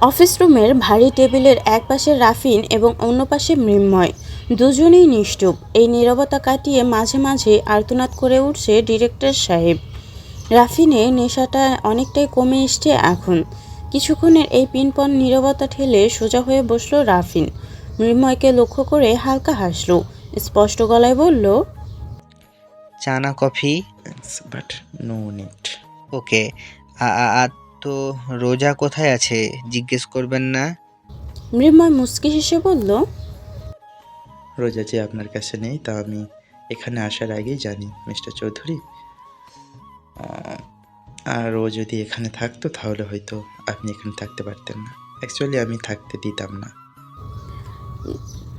Office রুমের ভারী টেবিলের এক পাশে রাফিন এবং অন্য পাশে মৃন্ময়। দুজনেই নিষ্ঠুপ এই নীরবতা কাটিয়ে মাঝে মাঝে আর্তনাদ করে উঠছে ডিরেক্টর সাহেব। রাফিনের নেশাটা অনেকটাই কমে এসছে এখন। কিছুক্ষণের এই পিনপন নীরবতা ঠেলে সোজা হয়ে বসল রাফিন। মৃন্ময়কে লক্ষ্য করে হালকা হাসলো। স্পষ্ট গলায় বলল চানা coffee? But no neat okay তো রোজা কোথায় আছে? জিজ্ঞেস করবেন না? মৃন্ময় মুচকি হেসে বলল রোজা যে আপনার কাছে নেই তা আমি এখানে আসার আগেই জানি মিস্টার চৌধুরী। আর ও যদি এখানে থাকতো তাহলে হয়তো আপনি এখানে থাকতে পারতেন না। অ্যাকচুয়ালি আমি থাকতে দিতাম না।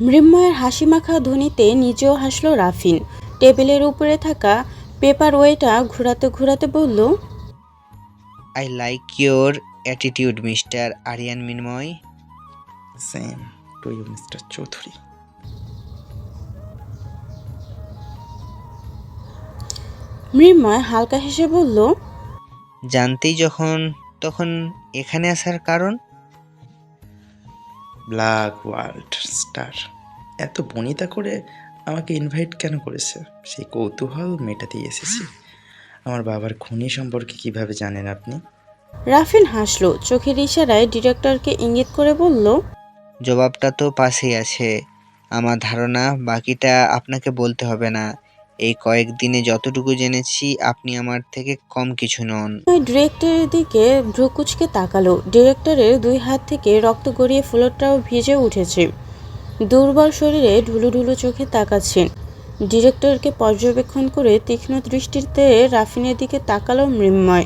মৃন্ময়ের হাসিমাখা ধ্বনিতে নিজেও হাসলো রাফিন। টেবিলের উপরে থাকা পেপার ওয়েটা ঘোরাতে ঘোরাতে বলল I like your attitude mister Ariyan মিনময় same to you mister Chowdhury Mrinmoy হালকা হেসে বলল জানতেই যখন তখন এখানে আসার কারণ ব্ল্যাক ওয়ার্ল্ড স্টার এত বনিতা করে আমাকে ইনভাইট কেন করেছে সেই কৌতূহল মেটাতেই এসেছি আমার বাবার খুনি সম্পর্কে কীভাবে জানেন আপনি? রাফিন হাসলো চোখের ইশারায় ডিরেক্টরকে ইঙ্গিত করে বলল জবাবটা তো পাশেই আছে। আমার ধারণা বাকিটা আপনাকে বলতে হবে না। এই কয়েকদিনে যতটুকু জেনেছি আপনি আমার থেকে কম কিছু নন। ডিরেক্টরের দিকে ভ্রুকুচকে তাকালো। ডিরেক্টরের দুই হাত থেকে রক্ত গড়িয়ে ফ্লোরটাও ভিজে উঠেছে। দুর্বল শরীরে ঢুলু ঢুলু চোখে তাকাচ্ছেন। ডিরেক্টরকে পর্যবেক্ষণ করে তীক্ষ্ণ দৃষ্টিতে রাফিনের দিকে তাকালো মৃন্ময়।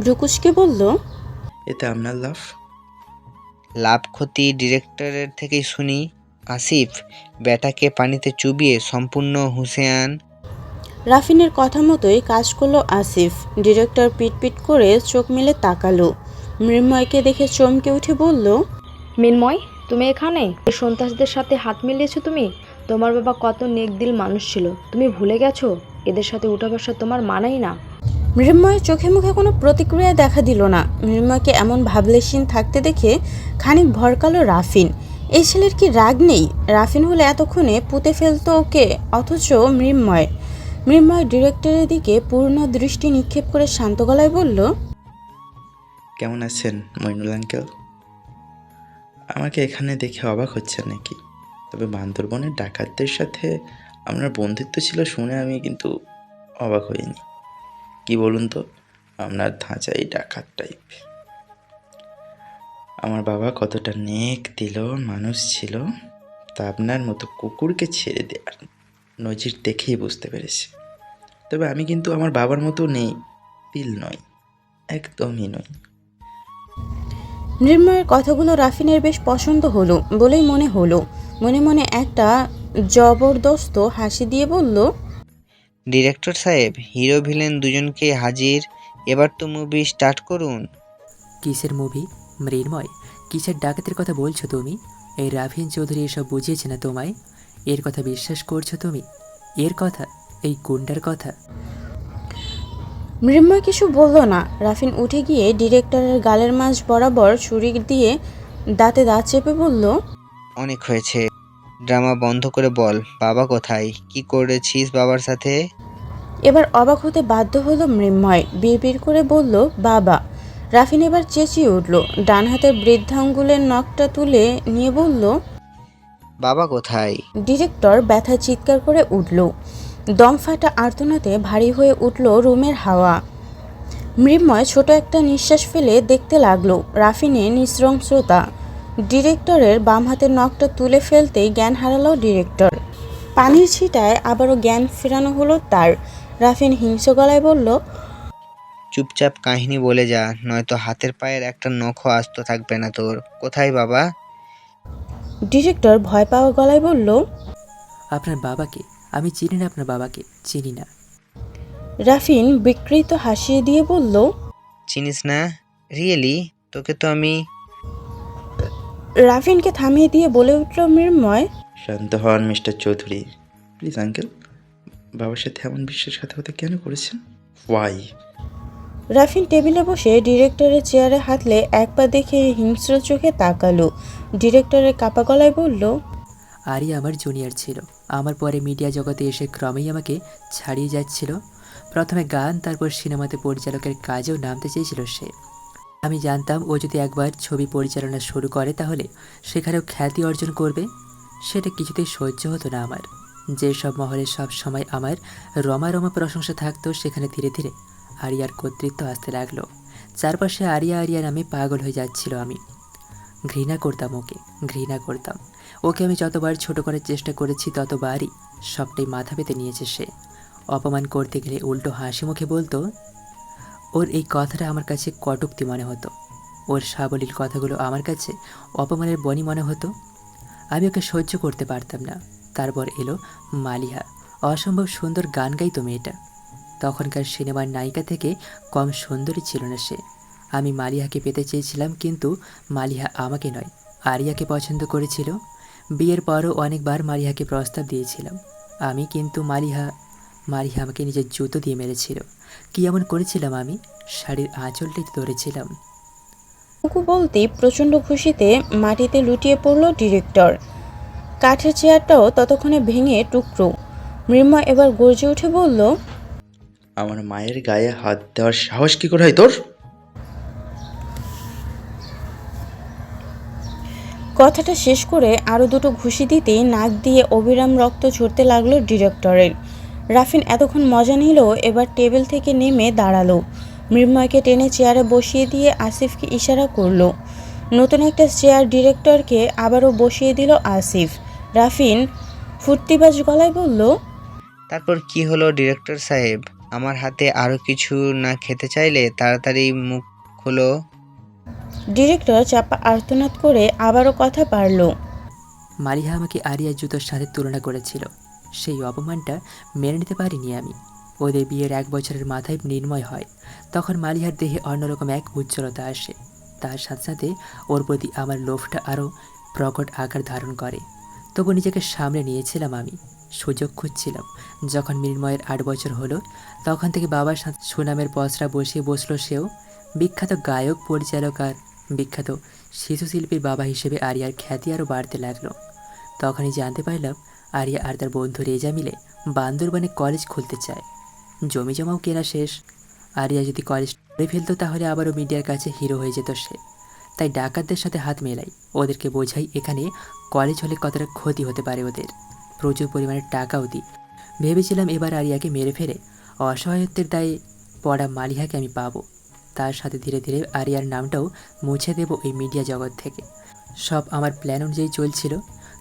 ভ্রুকুচকে বলল এতে আপনার লাভ? লাভ ক্ষতি ডিরেক্টরের থেকেই শুনি। আসিফ ব্যাটাকে পানিতে চুবিয়ে সম্পূর্ণ হুসেয়ান রাফিনের কথা মতোই কাজ করল আসিফ। ডিরেক্টর পিটপিট করে চোখ মেলে তাকালো। মৃন্ময়কে দেখে চমকে উঠে বলল মিনময় তুমি এখানে? সন্ত্রাসদের সাথে হাত মিলিয়েছো তুমি? তোমার বাবা কত নেকদিল মানুষ ছিল। তুমি ভুলে গেছো? এদের সাথে উঠা বসা তোমার মানাই না। মৃন্ময়ের চোখে মুখে কোনো প্রতিক্রিয়া দেখা দিল না। মৃন্ময়কে এমন ভাবলেশীন থাকতে দেখে খানিক ভরকালো রাফিন। এই ছেলের কি রাগ নেই? রাফিন হলে এতক্ষণে পুঁতে ফেলতো ওকে অথচ মৃন্ময়। মৃন্ময় ডিরেক্টরের দিকে পূর্ণ দৃষ্টি নিক্ষেপ করে শান্ত গলায় বলল কেমন আছেন মইনুল আঙ্কেল? আমাকে এখানে দেখে অবাক হচ্ছে নাকি? তবে বান্দরবনের ডাকাতদের সাথে আপনার বন্ধুত্ব ছিল শুনে আমি কিন্তু অবাক হইনি। কি বলুন তো? আপনার ধাঁচাই ডাকাত টাইপ আমার বাবা কতটা নেক দিল মানুষ ছিল, তা আপনার মতো কুকুরকে ছেড়ে দেওয়ার নজির দেখেই বুঝতে পেরেছি। তবে আমি কিন্তু আমার বাবার মতো নেই পিল নই, একদমই নই। মৃন্ময়ের কথাগুলো রাফিনের বেশ পছন্দ হলো বলেই মনে হলো। মনে মনে একটা জবরদস্ত হাসি দিয়ে বলল ডিরেক্টর সাহেব হিরো ভিলেন দুজনকে হাজির। এবার তো মুভি স্টার্ট করুন। কিসের মুভি? মৃন্ময় কিসের ডাকাতের কথা বলছো তুমি? এই রাভিন চৌধুরী এসব বুঝিয়েছে না তোমায়? এর কথা বিশ্বাস করছ তুমি? এর কথা? এই গুন্ডার কথা? মৃন্ময় কিছু বলল না। রাফিন উঠে গিয়ে ডিরেক্টরের গালের মাঝ বরাবর ছুরি দিয়ে দাঁতে দাঁত চেপে বলল অনেক হয়েছে। ড্রামা বন্ধ করে বল বাবা কোথায়? কি করেছিস বাবার সাথে? এবার অবাক হতে বাধ্য হলো মৃন্ময়। বিড় করে বলল বাবা। রাফিন এবার চেঁচিয়ে উঠল ডান হাতের বৃদ্ধাঙ্গুলের নখটা তুলে নিয়ে বলল বাবা কোথায়? ডিরেক্টর ব্যথা চিৎকার করে উঠল। দম ফাটা আর্তনাতে ভারী হয়ে উঠল রুমের হাওয়া। মৃন্ময় ছোট একটা নিঃশ্বাস ফেলে দেখতে লাগল রাফিনের নৃশংসতা ডিরেক্টরের বাম হাতের নখটা তুলে ফেলতেই জ্ঞান হারালো ডিরেক্টর। পানির ছিটায় আবারও জ্ঞান ফেরানো হলো তার। রাফিন হিংস্র গলায় বলল চুপচাপ কাহিনী বলে যা নয়তো হাতের পায়ের একটা নখও আস্ত থাকবে না তোর। কোথায় বাবা? ডিরেক্টর ভয় পাওয়া গলায় বলল আপনার বাবাকে আমি চিনি না আপনার বাবাকে চিনি না। রাফিন বিকৃত হাসিয়ে দিয়ে বলল চিনিস না? রিয়েলি তোকে তো আমি রাফিনকে থামিয়ে দিয়ে বলে উঠল মৃন্ময় শান্ত হন মিস্টার চৌধুরী। প্লিজ আঙ্কেল বাবার সাথে এমন বিশ্বাসঘাতকতা কেন করেছেন? ওয়াই রাফিন টেবিলে বসে ডিরেক্টরের চেয়ারে হাতলে এক পা দেখে হিংস্র চোখে তাকালো। ডিরেক্টরের কাপা গলায় বলল আরই আমার জুনিয়র ছিল। আমার পরে মিডিয়া জগতে এসে ক্রমেই আমাকে ছাড়িয়ে যাচ্ছিল। প্রথমে গান তারপর সিনেমাতে পরিচালকের কাজেও নামতে চেয়েছিল সে। আমি জানতাম ও যদি একবার ছবি পরিচালনা শুরু করে তাহলে সেখানেও খ্যাতি অর্জন করবে। সেটা কিছুতেই সহ্য হতো না আমার। যেসব মহলে সব সময় আমার রমা রমা প্রশংসা থাকতো, সেখানে ধীরে ধীরে আরিয়ার কর্তৃত্ব আসতে লাগল। চারপাশে আরিয়া আরিয়া নামে পাগল হয়ে যাচ্ছিল আমি। ঘৃণা করতাম ওকে, ঘৃণা করতাম। ওকে আমি যতবার ছোট করার চেষ্টা করেছি, ততবারই সবটাই মাথা পেতে নিয়েছে সে। অপমান করতে গেলে উল্টো হাসি মুখে বলতো ওর এই কথাটা আমার কাছে কটুক্তি মনে হতো। ওর সাবলীল কথাগুলো আমার কাছে অপমানের বনি মনে হতো। আমি ওকে সহ্য করতে পারতাম না। তারপর এলো মালিহা। অসম্ভব সুন্দর গান গাইতো মেয়েটা। তখনকার সিনেমার নায়িকা থেকে কম সুন্দরী ছিল না সে। আমি মালিহাকে পেতে চেয়েছিলাম কিন্তু মালিহা আমাকে নয়, আরিয়াকে পছন্দ করেছিল। বিয়ের পরও অনেকবার মালিহাকে প্রস্তাব দিয়েছিলাম। আমি কিন্তু মালিহা মালিহা আমাকে নিজের জুতো দিয়ে মেরেছিল। কি এমন করেছিলাম আমি? শাড়ির আঁচলটাই ধরেছিলাম। টুকু বলতেই প্রচণ্ড খুশিতে মাটিতে লুটিয়ে পড়ল ডিরেক্টর। কাঠের চেয়ারটাও ততক্ষণে ভেঙে টুকরো। মৃন্ময় এবার গর্জে উঠে বলল আমার মায়ের গায়ে হাত দেওয়ার সাহস কি করে হয় তোর? কথাটা শেষ করে আরও দুটো ঘুষি দিতেই নাক দিয়ে অবিরাম রক্ত ঝরতে লাগল ডিরেক্টরের। রাফিন এতক্ষণ মজা নিল এবার টেবিল থেকে নেমে দাঁড়াল। মৃন্ময়কে টেনে চেয়ারে বসিয়ে দিয়ে আসিফকে ইশারা করল। নতুন একটা চেয়ার ডিরেক্টরকে আবারও বসিয়ে দিল আসিফ। রাফিন ফুর্তিবাজ গলায় বলল তারপর কি হলো ডিরেক্টর সাহেব? আমার হাতে আরও কিছু না খেতে চাইলে তাড়াতাড়ি মুখ খুলো। ডিরেক্টর চাপা আর্তনাদ করে আবারও কথা পারল। মালিহা আমাকে আরিয়া জুতোর সাথে তুলনা করেছিল। সেই অপমানটা মেনে নিতে পারিনি আমি। ওদের বিয়ের এক বছরের মাথায় নির্ময় হয়। তখন মালিহার দেহে অন্যরকম এক উজ্জ্বলতা আসে। তার সাথে সাথে ওর প্রতি আমার লোভটা আরও প্রকট আকার ধারণ করে। তবু নিজেকে সামলে নিয়েছিলাম আমি। সুযোগ খুঁজছিলাম। যখন মৃন্ময়ের আট বছর হলো, তখন থেকে বাবার সাথে সুনামের পসরা বসিয়ে বসল সেও বিখ্যাত গায়ক, পরিচালক আর বিখ্যাত শিশুশিল্পীর বাবা হিসেবে আরিয়ার খ্যাতি আরও বাড়তে লাগল। তখনই জানতে পারলাম আরিয়া আর তার বন্ধু রেজা মিলে বান্দরবানে কলেজ খুলতে চায়। জমি জমাও কেনা শেষ। আরিয়া যদি কলেজ করে ফেলতো তাহলে আবারও মিডিয়ার কাছে হিরো হয়ে যেত সে। তাই ডাকাতদের সাথে হাত মেলাই। ওদেরকে বোঝাই এখানে কলেজ হলে কতটা ক্ষতি হতে পারে ওদের। প্রচুর পরিমাণে টাকাও দিই। ভেবেছিলাম এবার আরিয়াকে মেরে ফেলে। অসহায়ত্বের দায়ে পড়া মালিহাকে আমি পাবো। তার সাথে ধীরে ধীরে আরিয়ার নামটাও মুছে দেব এই মিডিয়া জগৎ থেকে। সব আমার প্ল্যান অনুযায়ী চলছিল,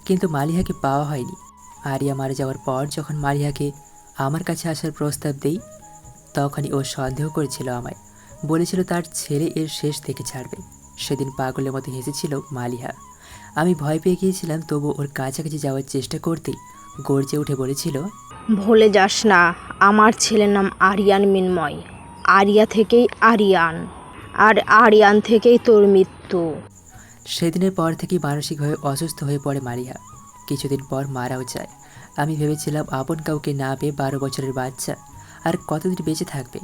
কিন্তু মালিহাকে পাওয়া হয়নি। আরিয়া মারা যাওয়ার পর যখন মারিয়াকে আমার কাছে আসার প্রস্তাব দেই তখনই ও সন্দেহ করেছিল আমায়। বলেছিল তার ছেলে এর শেষ থেকে ছাড়বে। সেদিন পাগলের মতো হেসেছিল মালিহা। আমি ভয় পেয়ে গিয়েছিলাম তবু ওর কাছাকাছি যাওয়ার চেষ্টা করতেই গর্জে উঠে বলেছিল ভুলে যাস না আমার ছেলের নাম আরিয়ান মিনময়। আরিয়া থেকেই আরিয়ান আর আরিয়ান থেকেই তোর মৃত্যু। সেদিনের পর থেকেই মানসিকভাবে অসুস্থ হয়ে পড়ে মারিয়া কিছুদিন পর মারাও যায়। আমি ভেবেছিলাম আপন কাউকে না পেয়ে বারো বছরের বাচ্চা। আর কতদিন বেঁচে থাকবে?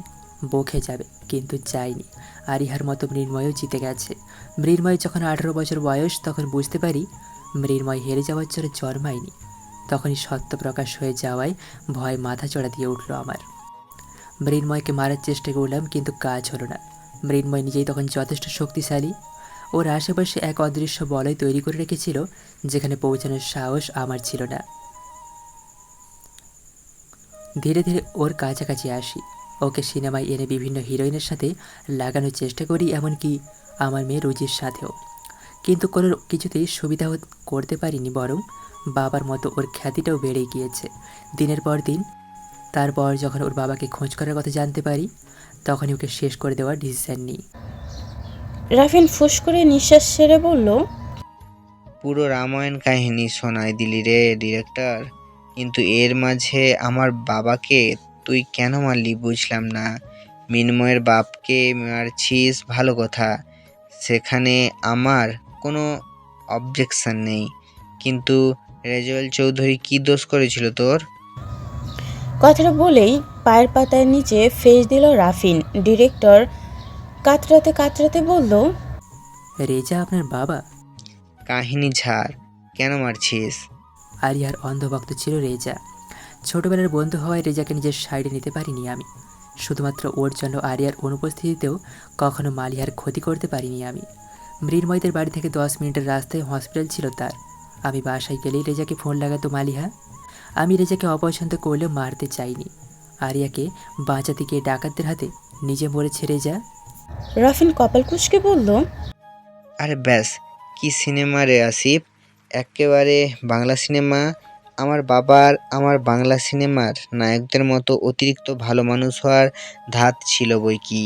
বকে যাবে, কিন্তু যায়নি। আরিহার মতো মৃন্ময়ও জিতে গেছে। মৃন্ময় যখন আঠারো বছর বয়স, তখন বুঝতে পারি মৃন্ময় হেরে যাওয়ার জন্য জন্মায়নি। তখনই সত্য প্রকাশ হয়ে যাওয়ায় ভয় মাথা চড়া দিয়ে উঠল আমার। মৃন্ময়কে মারার চেষ্টা করলাম, কিন্তু কাজ হলো না। মৃন্ময় নিজেই তখন যথেষ্ট শক্তিশালী ওর আশেপাশে এক অদৃশ্য বলয় তৈরি করে রেখেছিল, যেখানে পৌঁছানোর সাহস আমার ছিল না। ধীরে ধীরে ওর কাছাকাছি আসি। ওকে সিনেমায় এনে বিভিন্ন হিরোইনের সাথে লাগানোর চেষ্টা করি, এমনকি আমার মেয়ে রুজির সাথেও। কিন্তু কোনো কিছুতেই সুবিধা করতে পারিনি, বরং বাবার মতো ওর খ্যাতিটাও বেড়ে গিয়েছে। দিনের পর দিন, তারপর যখন ওর বাবাকে খোঁজ করার কথা জানতে পারি, তখনই ওকে শেষ করে দেওয়ার ডিসিশন নিই। রাফিন ফুস করে নিঃশ্বাস সেরে বলল পুরো রামায়ণ কাহিনী শোনায় দিলি রে ডিরেক্টর। কিন্তু এর মাঝে আমার বাবাকে তুই কেন মারলি বুঝলাম না। মিনময়ের বাপকে মারছিস ভালো কথা। সেখানে আমার কোনো অবজেকশন নেই। কিন্তু রেজওয়াল চৌধুরী কি দোষ করেছিল তোর? কথাটা বলেই পায়ের পাতার নিচে ফেস দিল রাফিন ডিরেক্টর কাতরাতে কাতরাতে বলল রেজা আপনার বাবা? কাহিনী ঝাড় কেন মারছিস? আরিয়ার অন্ধভক্ত ছিল রেজা। ছোটবেলার বন্ধু হওয়ায় রেজাকে নিজের সাইডে নিতে পারিনি আমি। শুধুমাত্র ওর জন্য আরিয়ার অনুপস্থিতিতেও কখনো মালিহার ক্ষতি করতে পারিনি আমি। মৃন্ময়দের বাড়ি থেকে দশ মিনিটের রাস্তায় হসপিটাল ছিল তার। আমি বাসায় গেলেই রেজাকে ফোন লাগাতো মালিহা। আমি রেজাকে অপছন্দ করলেও মারতে চাইনি। আরিয়াকে বাঁচাতে গিয়ে ডাকাতদের হাতে নিজে মরেছে রেজা। রাফিন কপাল কুচকে বলল, আরে ব্যাস, কি সিনেমা রে আসিফ? একেবারে বাংলা সিনেমা, আমার বাবার আমার বাংলা সিনেমার নায়কদের মতো অতিরিক্ত ভালো মানুষ হওয়ার ধাত ছিল বই কি?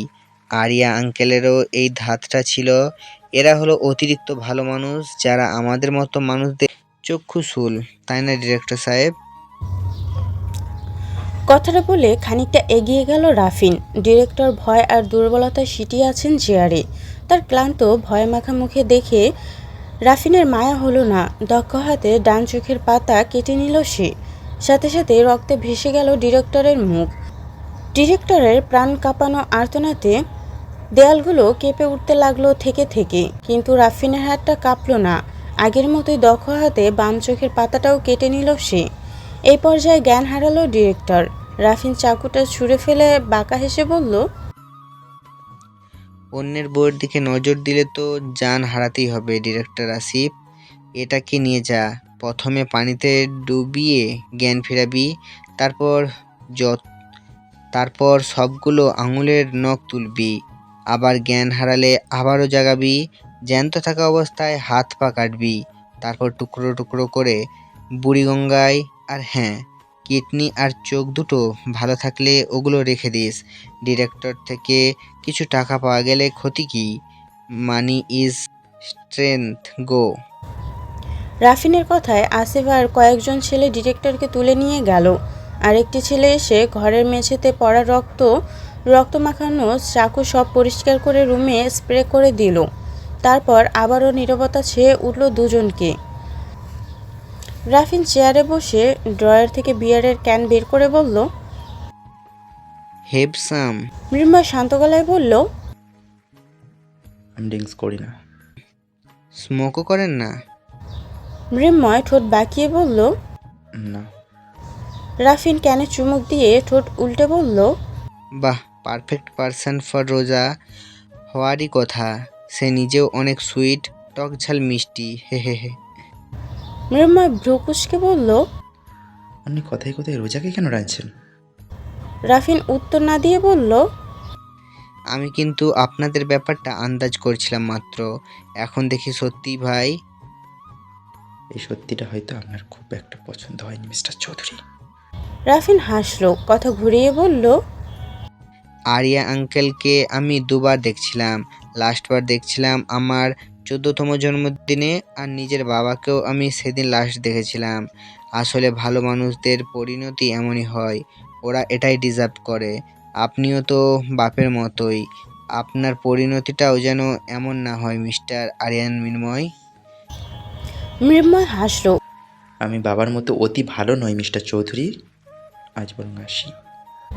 আরিয়া আঙ্কেলেরও এই ধাতটা ছিল। এরা হলো অতিরিক্ত ভালো মানুষ যারা আমাদের মতো মানুষদের চক্ষুশূল, তাই না, ডিরেক্টর সাহেব? কথাটা বলে খানিকটা এগিয়ে গেল রাফিন। ডিরেক্টর ভয় আর দুর্বলতায় সিটিয়ে আছেন চেয়ারে তার ক্লান্ত, ভয় মাখা মুখে দেখে রাফিনের মায়া হলো না। দক্ষ হাতে ডান চোখের পাতা কেটে নিল সে। সাথে সাথে রক্তে ভেসে গেল ডিরেক্টরের মুখ। ডিরেক্টরের প্রাণ কাঁপানো আর্তনাতে দেয়ালগুলো কেঁপে উঠতে লাগল থেকে থেকে। কিন্তু রাফিনের হাতটা কাঁপল না। আগের মতোই দক্ষ হাতে বাম চোখের পাতাটাও কেটে নিল সে। এই পর্যায়ে জ্ঞান হারালো ডিরেক্টর। রাফিন চাকুটা ছুঁড়ে ফেলে বাঁকা হেসে বলল, অন্যের বইয়ের দিকে নজর দিলে তো জান হারাতেই হবে, ডিরেক্টর আসিফ। এটাকে নিয়ে যা, প্রথমে পানিতে ডুবিয়ে জ্ঞান ফেরাবি, তারপর যত, তারপর সবগুলো আঙুলের নখ তুলবি। আবার জ্ঞান হারালে আবারও জাগাবি, জ্যান্ত থাকা অবস্থায় হাত পা কাটবি, তারপর টুকরো টুকরো করে বুড়িগঙ্গায় আর হ্যাঁ কিডনি আর চোখ দুটো ভালো থাকলে ওগুলো রেখে দিস। ডিরেক্টর থেকে কিছু টাকা পাওয়া গেলে ক্ষতি কি? মানি ইজ স্ট্রেংথ, গো। রাফিনের কথায় আসিফ আর কয়েকজন ছেলে ডিরেক্টরকে তুলে নিয়ে গেল। আরেকটি ছেলে এসে ঘরের মেঝেতে পড়া রক্ত রক্ত মাখানো চাকু সব পরিষ্কার করে রুমে স্প্রে করে দিল। তারপর আবারও নীরবতা ছেয়ে উঠল দুজনকে। রাফিন চেয়ারে বসে ড্রয়ার থেকে বিয়ারের ক্যান বের করে বলল হেবসাম মৃন্ময় শান্ত গলায় বলল আমি ড্রিঙ্কস করি না। স্মোকও করেন না? মৃন্ময় ঠোঁট বাঁকিয়ে বলল না। রাফিন ক্যানে চুমুক দিয়ে ঠোঁট উল্টে বলল বাহ পারফেক্ট পারসন ফর রোজা। হওয়ারই কথা সে নিজেও অনেক সুইট টক ঝাল মিষ্টি হে হে হে। মৃন্ময় ভ্রুকুচকে বলল আপনি কথায় কথায় রোজাকে কেন রাঁধছেন? রাফিন উত্তর না দিয়ে বলল আমি কিন্তু আপনাদের ব্যাপারটা আন্দাজ করছিলাম মাত্র। এখন দেখি সত্যি ভাই? এই সত্যিটা হয়তো আপনার খুব একটা পছন্দ হয়নি মিস্টার চৌধুরী। রাফিন হাসলো কথা ঘুরিয়ে বলল আরিয়া আঙ্কেলকে আমি দুবার দেখছিলাম। লাস্টবার দেখছিলাম আমার চোদ্দতম জন্মদিনে আর নিজের বাবাকেও আমি সেদিন লাস্ট দেখেছিলাম। আসলে ভালো মানুষদের পরিণতি এমনই হয়। ওরা এটাই ডিজার্ভ করে। আপনিও তো বাপের মতোই। আপনার পরিণতিটাও যেন এমন না হয় মিস্টার আরিয়ান মিনময়। মৃন্ময় হাসলো। আমি বাবার মতো অতি ভালো নয় মিস্টার চৌধুরী। আজ বরং আসি।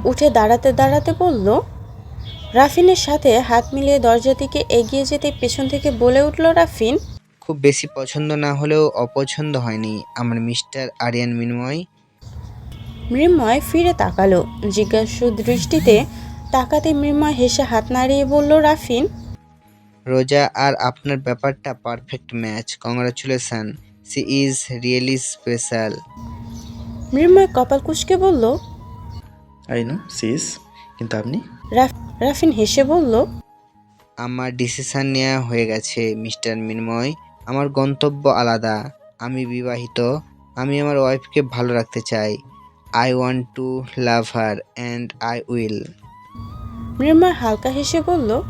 উঠে দাঁড়াতে দাঁড়াতে বলল রাফিনের সাথে হাত মিলিয়ে দরজা দিকে এগিয়ে যেতে পেছন থেকে বলে উঠল রাফিন। খুব বেশি পছন্দ না হলেও অপছন্দ হয়নি আমার মিস্টার আরিয়ান মিনময়। মৃন্ময় ফিরে তাকালো জিজ্ঞাসু দৃষ্টিতে তাকাতে মৃন্ময় হেসে হাত নাড়িয়ে বলল রাফিন? রোজা আর আপনার ব্যাপারটা perfect match congratulation she is really special. Mrinmoy কপাল কুচকে বলল আই নো সি সিস কিন্তু আপনি? রাফিন হেসে বলল আমার ডিসিশন নেওয়া হয়ে গেছে মিস্টার মিনময়। আমার গন্তব্য আলাদা। আমি বিবাহিত। আমি আমার ওয়াইফকে ভালো রাখতে চাই। I want to love her and I will Mrinmoy হালকা হেসে বলল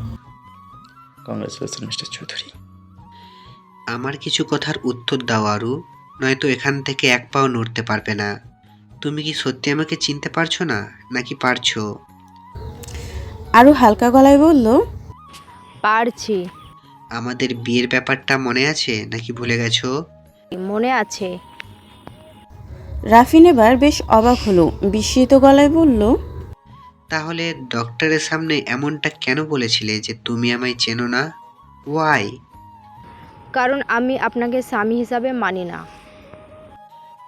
কংগ্রেচুলেশন মিস্টার চৌধুরী আমার কিছু কথার উত্তর দাও আরু। নয়তো এখান থেকে এক পাও নড়তে পারবে না। তুমি কি সত্যি আমাকে চিনতে পারছ না? নাকি পারছ? আরও হালকা গলায় বলল পারছি। আমাদের বিয়ের ব্যাপারটা মনে আছে নাকি ভুলে গেছো? মনে আছে। রাফিন এবার বেশ অবাক হলো বিস্মিত গলায় বলল তাহলে ডক্টরের সামনে এমনটা কেন বলেছিলে যে তুমি আমায় চেনো না? ওয়াই কারণ আমি আপনাকে স্বামী হিসাবে মানি না।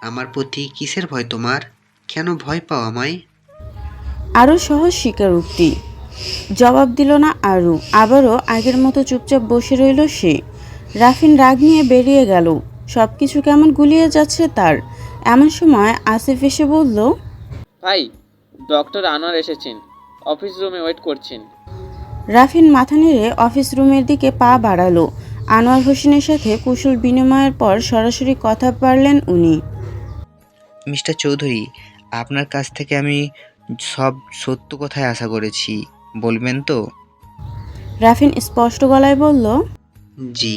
আমার প্রতি কিসের ভয় তোমার? কেন ভয় পাও আমায়? আরও সহজ স্বীকারোক্তি জবাব দিল না আরু। আবারও আগের মতো চুপচাপ বসে রইল সে। রাফিন রাগ নিয়ে বেরিয়ে গেল। সব কিছু কেমন গুলিয়ে যাচ্ছে তার? এমন সময় আসিফ এসে বলল ভাই ডক্টর আনোয়ার এসেছেন। অফিস রুমে ওয়েট করছেন। রাফিন মাথা নেড়ে অফিস রুমের দিকে পা বাড়ালো। আনোয়ার হোসেনের সাথে কুশল বিনিময়ের পর সরাসরি কথা পারলেন উনি। মিস্টার চৌধুরী আপনার কাছ থেকে আমি সব সত্য কথাই আশা করেছি। বলবেন তো? রাফিন স্পষ্ট গলায় বলল জি।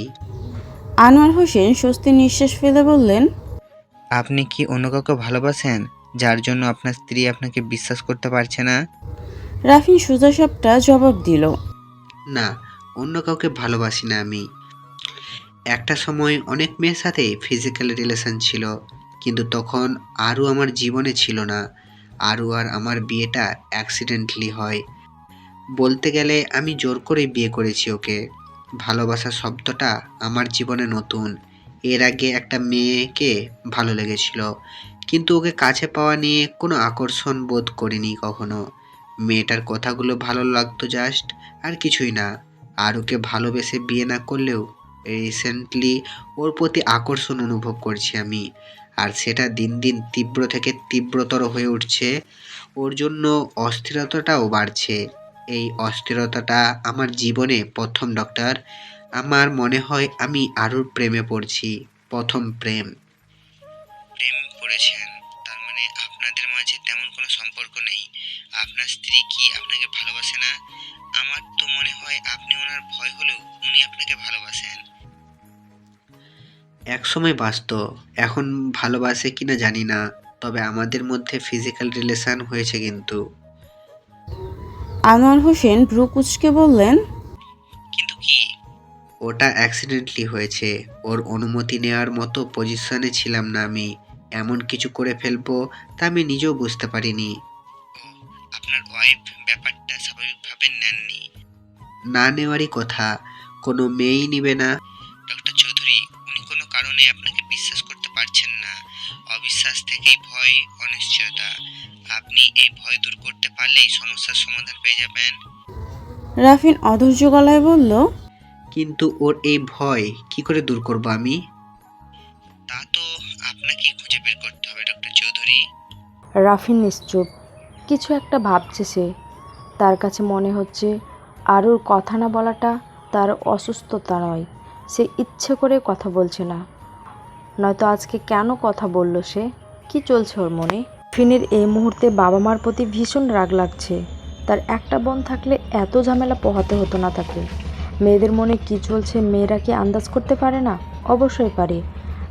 আনোয়ার হোসেন স্বস্তির নিঃশ্বাস ফেলে বললেন আপনি কি অন্য কাউকে ভালোবাসেন যার জন্য আপনার স্ত্রী আপনাকে বিশ্বাস করতে পারছে না? রাফিন সোজাসাপটা জবাব দিল না অন্য কাউকে ভালোবাসি না আমি। একটা সময় অনেক মেয়ের সাথে ফিজিক্যাল রিলেশন ছিল কিন্তু তখন আরও আমার জীবনে ছিল না। আরও আর আমার বিয়েটা অ্যাক্সিডেন্টলি হয়। বলতে গেলে আমি জোর করেই বিয়ে করেছি ওকে। ভালোবাসা শব্দটা আমার জীবনে নতুন। এর আগে একটা মেয়েকে ভালো লেগেছিল। কিন্তু ওকে কাছে পাওয়া নিয়ে কোনো আকর্ষণ বোধ করিনি কখনো। মেয়েটার কথাগুলো ভালো লাগতো জাস্ট আর কিছুই না। আর ওকে ভালোবেসে বিয়ে না করলেও রিসেন্টলি ওর প্রতি আকর্ষণ অনুভব করছি আমি। আর সেটা দিন দিন তীব্র থেকে তীব্রতর হয়ে উঠছে। ওর জন্য অস্থিরতাটাও বাড়ছে। এই অস্থিরতাটা আমার জীবনে প্রথম ডক্টর আমার মনে হয় আমি আরুর প্রেমে পড়ছি প্রথম প্রেম। প্রেম করেছেন তার মানে আপনাদের মাঝে তেমন কোনো সম্পর্ক নেই। আপনার স্ত্রী কি আপনাকে ভালোবাসে না? আমার তো মনে হয় আপনি ওনার ভয় হলেও উনি আপনাকে ভালোবাসেন। একসময় বাসত এখন ভালোবাসে কিনা জানি না তবে আমাদের মধ্যে ফিজিক্যাল রিলেশান হয়েছে কিন্তু। আনোয়ার হোসেন ভ্রু কুচকে বললেন কিন্তু কি? ওটা অ্যাক্সিডেন্টলি হয়েছে। ওর অনুমতি নেওয়ার মতো পজিশনে ছিলাম না আমি। এমন কিছু করে ফেলব তা আমি নিজেও বুঝতে পারিনি। ও আপনার ওয়াইফ ব্যাপারটা স্বাভাবিকভাবে নেননি। না নেওয়ারই কথা। কোনো মেয়েই নিবে না। ডক্টর চৌধুরী উনি কোনো কারণে আপনাকে বিশ্বাস করতে পারছেন না। অবিশ্বাস থেকেই ভয় অনিশ্চয়তা। আপনি এই ভয় দূর করতে পারলেই সমস্যার সমাধান পেয়ে যাবেন। রাফিন অধৈর্য গলায় বলল কিন্তু ওর এই ভয় কি করে দূর করব আমি? তা তো আপনাকে খুঁজে বের করতে হবে ডক্টর চৌধুরী। রাফিন নিশ্চুপ। কিছু একটা ভাবছে সে। তার কাছে মনে হচ্ছে আরুর কথা না বলাটা তার অসুস্থতা নয়। সে ইচ্ছে করে কথা বলছে না। নয়তো আজকে কেন কথা বলল সে? কি চলছে ওর মনে? ফিনের এই মুহূর্তে বাবা মার প্রতি ভীষণ রাগ লাগছে। তার একটা বোন থাকলে এত ঝামেলা পোহাতে হতো না তাকে। মেয়েদের মনে কি চলছে মেয়েরা কি আন্দাজ করতে পারে না? অবশ্যই পারে।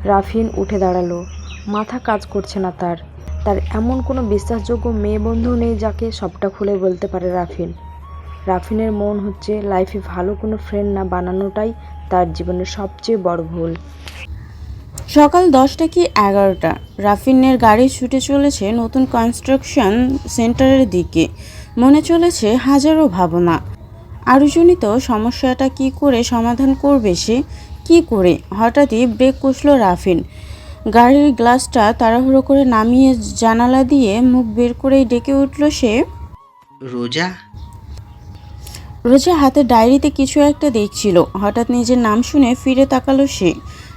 রাফিন উঠে দাঁড়াল। মাথা কাজ করছে না তার। তার এমন কোনো বিশ্বাসযোগ্য মেয়ে বন্ধু নেই যাকে সবটা খুলে বলতে পারে রাফিন। রাফিনের মন হচ্ছে, লাইফে ভালো কোনো ফ্রেন্ড না বানানোটাই তার জীবনের সবচেয়ে বড় ভুল। সকাল দশটা কি এগারোটা। রাফিনের গাড়ি ছুটে চলেছে নতুন কনস্ট্রাকশন সেন্টারের দিকে। মনে চলেছে হাজারো ভাবনা। আরুজনিত সমস্যাটা কি করে সমাধান করবে সে? কি করে? হঠাৎই ব্রেক কষল রাফিন। গাড়ির গ্লাসটা তাড়াহুড়ো করে নামিয়ে জানালা দিয়ে মুখ বের করেই ডেকে উঠল সে। রোজা? রোজা হাতে ডায়েরিতে কিছু একটা দেখছিল। হঠাৎ নিজের নাম শুনে ফিরে তাকালো সে।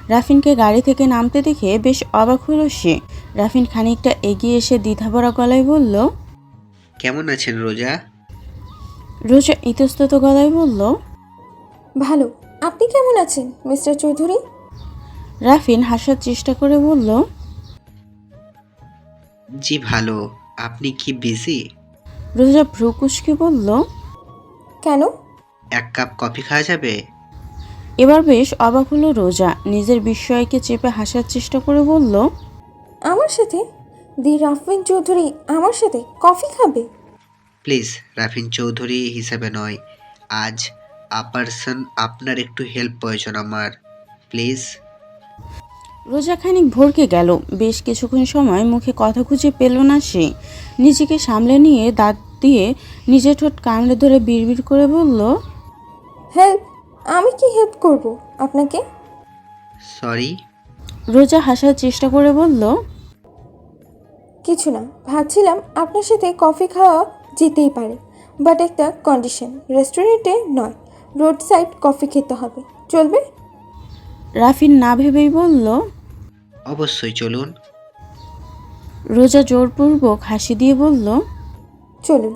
রাফিনকে গাড়ি থেকে নামতে দেখে বেশ অবাক হল সে। রাফিন খানিকটা এগিয়ে এসে দ্বিধাভরা গলায় বলল কেমন আছেন রোজা? রোজা ইতস্তত গলায় বলল ভালো। আপনি কেমন আছেন মিস্টার চৌধুরী? রাফিন হাসার চেষ্টা করে বলল জি ভালো। আপনি কি বিজি? রোজা ভ্রুকুশকে বলল কেন? এক কাপ কফি খাওয়া যাবে? এবার বেশ অবাক হলো রোজা। নিজের বিস্ময়কে চেপে হাসার চেষ্টা করে বলল আমার সাথে? দি রাফিন চৌধুরী আমার সাথে? কফি খাবে? প্লিজ রাফিন চৌধুরী হিসেবে নয়। আজ আপারসন আপনার একটু হেল্প প্রয়োজন আমার। প্লিজ। রোজা খানিক ভরকে গেল। বেশ কিছুক্ষণ সময় মুখে কথা খুঁজে পেল না সে। নিজেকে সামলে নিয়ে দাঁত দিয়ে নিজের ঠোঁট কামড়ে ধরে বিড়বিড় করে বলল হেল্প আমি কি হেল্প করব আপনাকে? সরি রোজা হাসার চেষ্টা করে বলল কিছু না ভাবছিলাম আপনার সাথে কফি খাওয়া যেতেই পারে বাট একটা কন্ডিশন রেস্টুরেন্টে নয় রোড সাইড কফি খেতে হবে চলবে? রাফিন না ভেবেই বলল অবশ্যই চলুন। রোজা জোরপূর্বক হাসি দিয়ে বলল চলুন